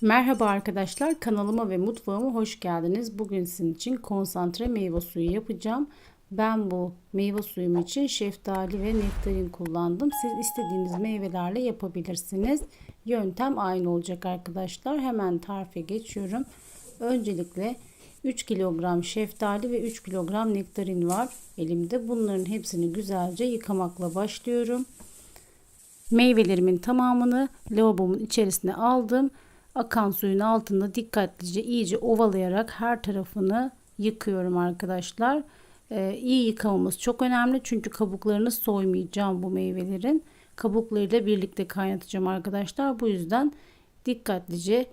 Merhaba arkadaşlar kanalıma ve mutfağıma hoş geldiniz. Bugün sizin için konsantre meyve suyu yapacağım. Ben bu meyve suyum için şeftali ve nektarin kullandım. Siz istediğiniz meyvelerle yapabilirsiniz. Yöntem aynı olacak arkadaşlar. Hemen tarife geçiyorum. Öncelikle 3 kilogram şeftali ve 3 kilogram nektarin var elimde. Bunların hepsini güzelce yıkamakla başlıyorum. Meyvelerimin tamamını lavabomun içerisine aldım akan suyun altında dikkatlice iyice ovalayarak her tarafını yıkıyorum arkadaşlar. Ee, iyi yıkamamız çok önemli çünkü kabuklarını soymayacağım bu meyvelerin. Kabuklarıyla birlikte kaynatacağım arkadaşlar. Bu yüzden dikkatlice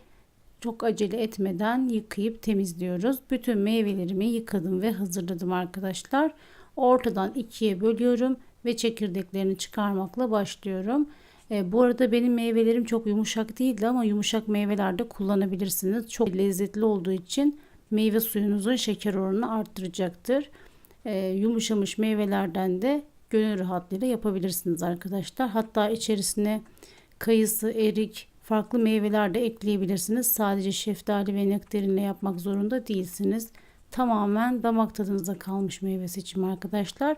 çok acele etmeden yıkayıp temizliyoruz. Bütün meyvelerimi yıkadım ve hazırladım arkadaşlar. Ortadan ikiye bölüyorum ve çekirdeklerini çıkarmakla başlıyorum. E, bu arada benim meyvelerim çok yumuşak değildi ama yumuşak meyvelerde kullanabilirsiniz. Çok lezzetli olduğu için meyve suyunuzun şeker oranını arttıracaktır. E, yumuşamış meyvelerden de gönül rahatlığıyla yapabilirsiniz arkadaşlar. Hatta içerisine kayısı, erik, farklı meyveler de ekleyebilirsiniz. Sadece şeftali ve nektarinle yapmak zorunda değilsiniz. Tamamen damak tadınıza kalmış meyve seçimi arkadaşlar.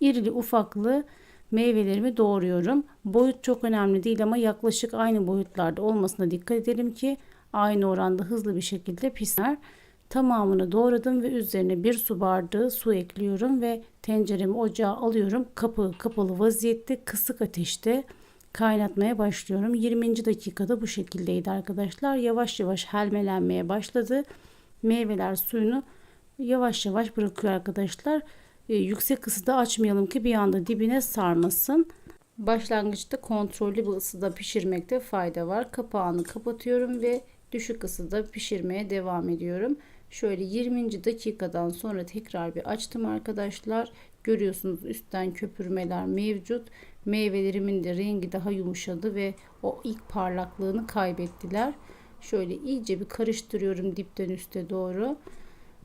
İrili ufaklı meyvelerimi doğruyorum. Boyut çok önemli değil ama yaklaşık aynı boyutlarda olmasına dikkat edelim ki aynı oranda hızlı bir şekilde pişer. Tamamını doğradım ve üzerine bir su bardağı su ekliyorum ve tenceremi ocağa alıyorum. Kapağı kapalı vaziyette kısık ateşte kaynatmaya başlıyorum. 20. dakikada bu şekildeydi arkadaşlar. Yavaş yavaş helmelenmeye başladı. Meyveler suyunu yavaş yavaş bırakıyor arkadaşlar yüksek ısıda açmayalım ki bir anda dibine sarmasın. Başlangıçta kontrollü bir ısıda pişirmekte fayda var. Kapağını kapatıyorum ve düşük ısıda pişirmeye devam ediyorum. Şöyle 20. dakikadan sonra tekrar bir açtım arkadaşlar. Görüyorsunuz üstten köpürmeler mevcut. Meyvelerimin de rengi daha yumuşadı ve o ilk parlaklığını kaybettiler. Şöyle iyice bir karıştırıyorum dipten üste doğru.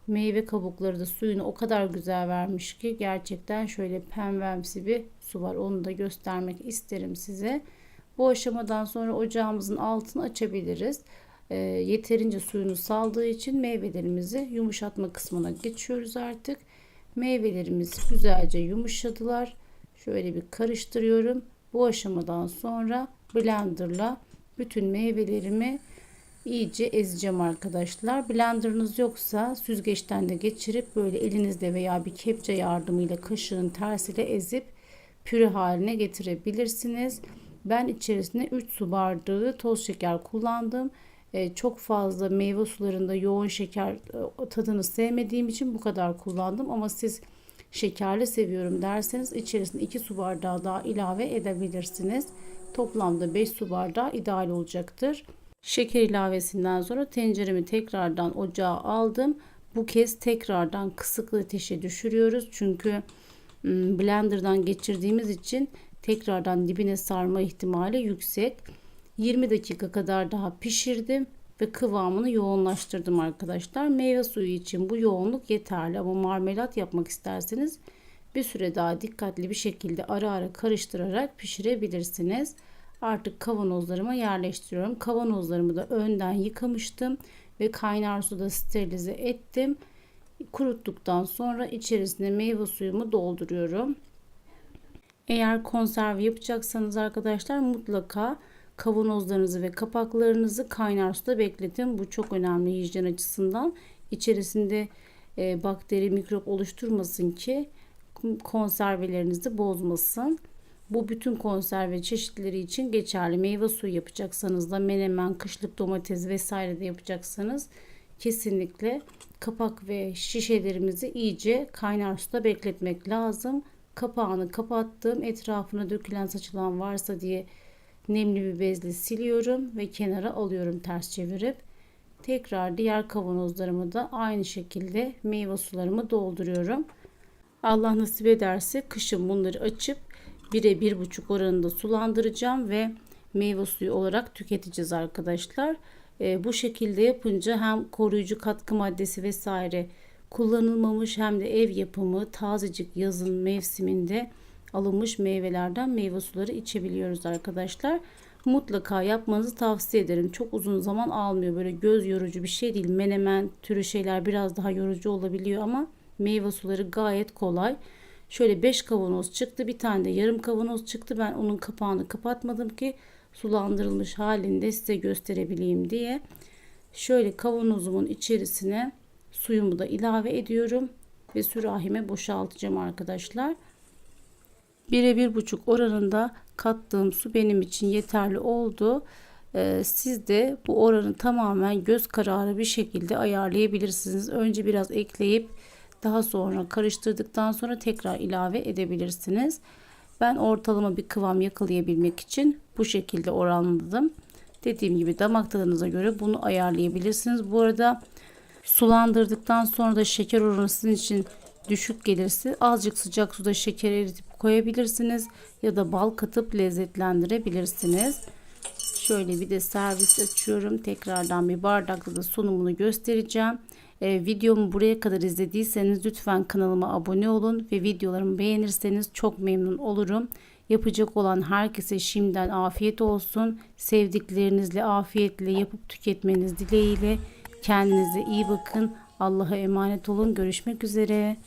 Meyve kabukları da suyunu o kadar güzel vermiş ki gerçekten şöyle pembemsi bir su var. Onu da göstermek isterim size. Bu aşamadan sonra ocağımızın altını açabiliriz. E, yeterince suyunu saldığı için meyvelerimizi yumuşatma kısmına geçiyoruz artık. Meyvelerimiz güzelce yumuşadılar. Şöyle bir karıştırıyorum. Bu aşamadan sonra blenderla bütün meyvelerimi iyice ezeceğim arkadaşlar. Blenderınız yoksa süzgeçten de geçirip böyle elinizle veya bir kepçe yardımıyla kaşığın tersiyle ezip püre haline getirebilirsiniz. Ben içerisine 3 su bardağı toz şeker kullandım. Ee, çok fazla meyve sularında yoğun şeker e, tadını sevmediğim için bu kadar kullandım. Ama siz şekerli seviyorum derseniz içerisine 2 su bardağı daha ilave edebilirsiniz. Toplamda 5 su bardağı ideal olacaktır. Şeker ilavesinden sonra tenceremi tekrardan ocağa aldım. Bu kez tekrardan kısık ateşe düşürüyoruz. Çünkü blenderdan geçirdiğimiz için tekrardan dibine sarma ihtimali yüksek. 20 dakika kadar daha pişirdim ve kıvamını yoğunlaştırdım arkadaşlar. Meyve suyu için bu yoğunluk yeterli ama marmelat yapmak isterseniz bir süre daha dikkatli bir şekilde ara ara karıştırarak pişirebilirsiniz artık kavanozlarıma yerleştiriyorum. Kavanozlarımı da önden yıkamıştım ve kaynar suda sterilize ettim. Kuruttuktan sonra içerisine meyve suyumu dolduruyorum. Eğer konserve yapacaksanız arkadaşlar mutlaka kavanozlarınızı ve kapaklarınızı kaynar suda bekletin. Bu çok önemli hijyen açısından. İçerisinde e, bakteri, mikrop oluşturmasın ki konservelerinizi bozmasın. Bu bütün konserve çeşitleri için geçerli. Meyve suyu yapacaksanız da menemen, kışlık domates vesaire de yapacaksanız kesinlikle kapak ve şişelerimizi iyice kaynar suda bekletmek lazım. Kapağını kapattım. Etrafına dökülen saçılan varsa diye nemli bir bezle siliyorum ve kenara alıyorum ters çevirip. Tekrar diğer kavanozlarımı da aynı şekilde meyve sularımı dolduruyorum. Allah nasip ederse kışın bunları açıp 1'e 1,5 oranında sulandıracağım ve meyve suyu olarak tüketeceğiz arkadaşlar. E, bu şekilde yapınca hem koruyucu katkı maddesi vesaire kullanılmamış hem de ev yapımı tazecik yazın mevsiminde alınmış meyvelerden meyve suları içebiliyoruz arkadaşlar. mutlaka yapmanızı tavsiye ederim. Çok uzun zaman almıyor. Böyle göz yorucu bir şey değil. Menemen türü şeyler biraz daha yorucu olabiliyor ama meyve suları gayet kolay. Şöyle 5 kavanoz çıktı. Bir tane de yarım kavanoz çıktı. Ben onun kapağını kapatmadım ki sulandırılmış halinde size gösterebileyim diye. Şöyle kavanozumun içerisine suyumu da ilave ediyorum ve sürahime boşaltacağım arkadaşlar. 1'e 1,5 oranında kattığım su benim için yeterli oldu. Ee, siz de bu oranı tamamen göz kararı bir şekilde ayarlayabilirsiniz. Önce biraz ekleyip daha sonra karıştırdıktan sonra tekrar ilave edebilirsiniz. Ben ortalama bir kıvam yakalayabilmek için bu şekilde oranladım. Dediğim gibi damak tadınıza göre bunu ayarlayabilirsiniz. Bu arada sulandırdıktan sonra da şeker oranı sizin için düşük gelirse azıcık sıcak suda şeker eritip koyabilirsiniz ya da bal katıp lezzetlendirebilirsiniz. Şöyle bir de servis açıyorum. Tekrardan bir bardakla da sunumunu göstereceğim. Ee, videomu buraya kadar izlediyseniz lütfen kanalıma abone olun ve videolarımı beğenirseniz çok memnun olurum. Yapacak olan herkese şimdiden afiyet olsun. Sevdiklerinizle afiyetle yapıp tüketmeniz dileğiyle. Kendinize iyi bakın. Allah'a emanet olun. Görüşmek üzere.